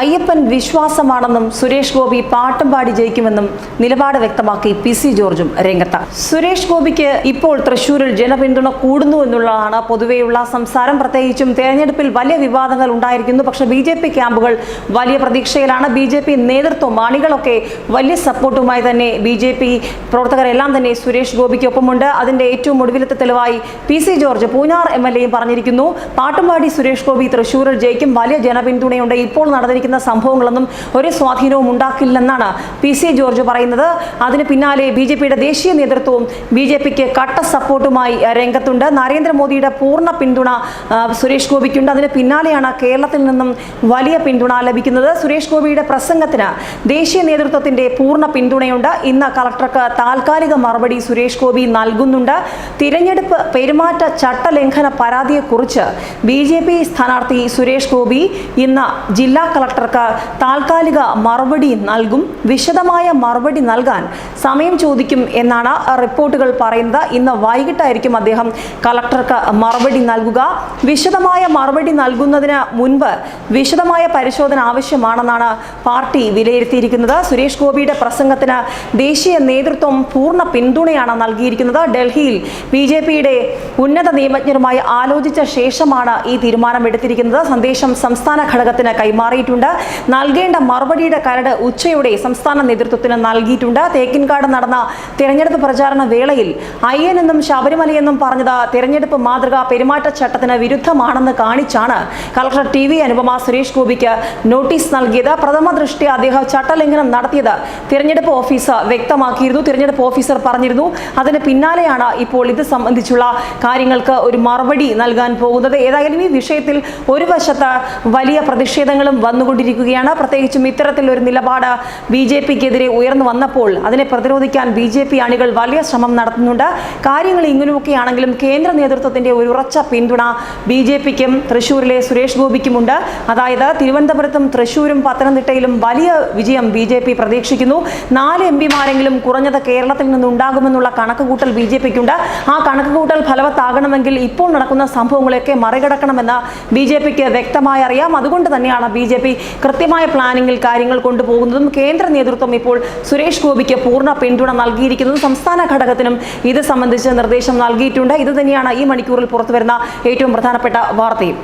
അയ്യപ്പൻ വിശ്വാസമാണെന്നും സുരേഷ് ഗോപി പാട്ടും പാടി ജയിക്കുമെന്നും നിലപാട് വ്യക്തമാക്കി പി സി ജോർജും രംഗത്ത. സുരേഷ് ഗോപിക്ക് ഇപ്പോൾ തൃശൂരിൽ ജനപിന്തുണ കൂടുന്നു എന്നുള്ളതാണ് പൊതുവെയുള്ള സംസാരം. പ്രത്യേകിച്ചും തെരഞ്ഞെടുപ്പിൽ വലിയ വിവാദങ്ങൾ ഉണ്ടായിരിക്കുന്നു. പക്ഷേ ബി ജെ പി ക്യാമ്പുകൾ വലിയ പ്രതീക്ഷയിലാണ്. ബി ജെ പി നേതൃത്വം വലിയ സപ്പോർട്ടുമായി തന്നെ ബി ജെ പി പ്രവർത്തകരെല്ലാം തന്നെ സുരേഷ് ഗോപിക്കൊപ്പമുണ്ട്. അതിന്റെ ഏറ്റവും ഒടുവിലത്തെ തെളിവായി P C George Poonjar M L എയും പറഞ്ഞിരിക്കുന്നു. പാട്ടുംപാടി സുരേഷ് ഗോപി തൃശൂരിൽ ജയിക്കും. വലിയ ജനപിന്തുണയുണ്ട്. ഇപ്പോൾ നടന്നിരിക്കുന്ന സംഭവങ്ങളൊന്നും ഒരു സ്വാധീനവും ഉണ്ടാക്കില്ലെന്നാണ് പി സി ജോർജ് പറയുന്നത്. അതിന് പിന്നാലെ ബി ജെ പിയുടെ ദേശീയ നേതൃത്വവും ബി ജെ പിക്ക് കട്ട സപ്പോർട്ടുമായി രംഗത്തുണ്ട്. നരേന്ദ്രമോദിയുടെ പൂർണ പിന്തുണ സുരേഷ് ഗോപിക്കുണ്ട്. അതിന് പിന്നാലെയാണ് കേരളത്തിൽ നിന്നും വലിയ പിന്തുണ ലഭിക്കുന്നത്. സുരേഷ് ഗോപിയുടെ പ്രസംഗത്തിന് ദേശീയ നേതൃത്വത്തിന്റെ പൂർണ പിന്തുണയുണ്ട്. ഇന്ന് കളക്ടർക്ക് താൽക്കാലിക മറുപടി സുരേഷ് ഗോപി നൽകുന്നുണ്ട്. തിരഞ്ഞെടുപ്പ് പെരുമാറ്റ ചട്ടലംഘന പരാതിയെക്കുറിച്ച് ബി ജെ പി സ്ഥാനാർത്ഥി സുരേഷ് ഗോപി ഇന്ന് ജില്ലാ കളക്ടർക്ക് താൽക്കാലിക മറുപടി നൽകും വിശദമായ മറുപടി നൽകാൻ സമയം ചോദിക്കും എന്നാണ് റിപ്പോർട്ടുകൾ പറയുന്നത്. ഇന്ന് വൈകിട്ടായിരിക്കും അദ്ദേഹം കളക്ടർക്ക് മറുപടി നൽകുക. വിശദമായ മറുപടി നൽകുന്നതിന് മുൻപ് വിശദമായ പരിശോധന ആവശ്യമാണെന്നാണ് പാർട്ടി വിലയിരുത്തിയിരിക്കുന്നത്. സുരേഷ് ഗോപിയുടെ പ്രസംഗത്തിന് ദേശീയ നേതൃത്വം പൂർണ പിന്തുണയാണ് നൽകിയിരിക്കുന്നത്. ഡൽഹിയിൽ ബി ജെ പിയുടെ ഉന്നത നിയമജ്ഞരുമായി ആലോചിച്ച ശേഷമാണ് ഈ തീരുമാനം എടുത്തിരിക്കുന്നത് സന്ദേശം സംസ്ഥാന ഘടകത്തിന് കൈമാറിയിട്ടുണ്ട്. നൽകേണ്ട മറുപടിയുടെ കരട് ഉച്ചയോടെ സംസ്ഥാന നേതൃത്വത്തിന് നൽകിയിട്ടുണ്ട്. തേക്കിൻകാട് നടന്ന തെരഞ്ഞെടുപ്പ് പ്രചാരണ വേളയിൽ അയ്യനെന്നും ശബരിമലയെന്നും പറഞ്ഞത് തെരഞ്ഞെടുപ്പ് മാതൃക പെരുമാറ്റച്ചട്ടത്തിന് വിരുദ്ധമാണെന്ന് കാണിച്ചാണ് collector T V Anupama Suresh ഗോപിക്ക് നോട്ടീസ് നൽകിയത്. പ്രഥമ ദൃഷ്ടി അദ്ദേഹം ചട്ടലംഘനം നടത്തിയത് തിരഞ്ഞെടുപ്പ് ഓഫീസർ വ്യക്തമാക്കിയിരുന്നു. തിരഞ്ഞെടുപ്പ് ഓഫീസർ പറഞ്ഞിരുന്നു അതിന് പിന്നാലെയാണ് ഇപ്പോൾ ഇത് സംബന്ധിച്ചുള്ള കാര്യങ്ങൾക്ക് ഒരു മറുപടി നൽകാൻ പോകുന്നത്. ഏതായാലും ഈ വിഷയത്തിൽ ഒരു വശത്ത് വലിയ പ്രതിഷേധങ്ങളും വന്നുകൊണ്ടിരിക്കുകയാണ് പ്രത്യേകിച്ചും ഇത്തരത്തിൽ ഒരു നിലപാട് ബി ജെ പിക്കെതിരെ ഉയർന്നു വന്നപ്പോൾ അതിനെ പ്രതിരോധിക്കാൻ ബി ജെ പി അണികൾ വലിയ ശ്രമം നടത്തുന്നുണ്ട്. കാര്യങ്ങൾ ഇങ്ങനെയൊക്കെയാണെങ്കിലും കേന്ദ്ര നേതൃത്വത്തിന്റെ ഒരു ഉറച്ച പിന്തുണ ബി ജെ പിക്കും തൃശൂരിലെ സുരേഷ് ഗോപിക്കുമുണ്ട്. അതായത് തിരുവനന്തപുരത്തും തൃശൂരും പത്തനംതിട്ടയിലും വലിയ വിജയം ബി ജെ പി പ്രതീക്ഷിക്കുന്നു. നാല് എം പിമാരെങ്കിലും കുറഞ്ഞത് കേരളത്തിൽ നിന്നുണ്ടാകുമെന്നുള്ള കണക്കുകൂട്ടൽ ബി ജെ പിക്കുണ്ട്. ആ കണക്കുകൂട്ടൽ ഫലവത്താകണമെങ്കിൽ ഇപ്പോൾ നടക്കുന്ന സംഭവങ്ങളെയൊക്കെ മറികടക്കണമെന്ന് ബി ജെ പിക്ക് വ്യക്തമായി അറിയാം. അതുകൊണ്ട് തന്നെയാണ് ബി ജെ പി കൃത്യമായ പ്ലാനിങ്ങിൽ കാര്യങ്ങൾ കൊണ്ടുപോകുന്നതും കേന്ദ്ര നേതൃത്വം ഇപ്പോൾ സുരേഷ് ഗോപിക്ക് പൂർണ പിന്തുണ നൽകിയിരിക്കുന്നതും സംസ്ഥാന ഘടകത്തിനും ഇത് സംബന്ധിച്ച് നിർദ്ദേശം നൽകിയിട്ടുണ്ട്. ഇത് തന്നെയാണ് ഈ മണിക്കൂറിൽ പുറത്തുവരുന്ന ഏറ്റവും പ്രധാനപ്പെട്ട വാർത്തയും.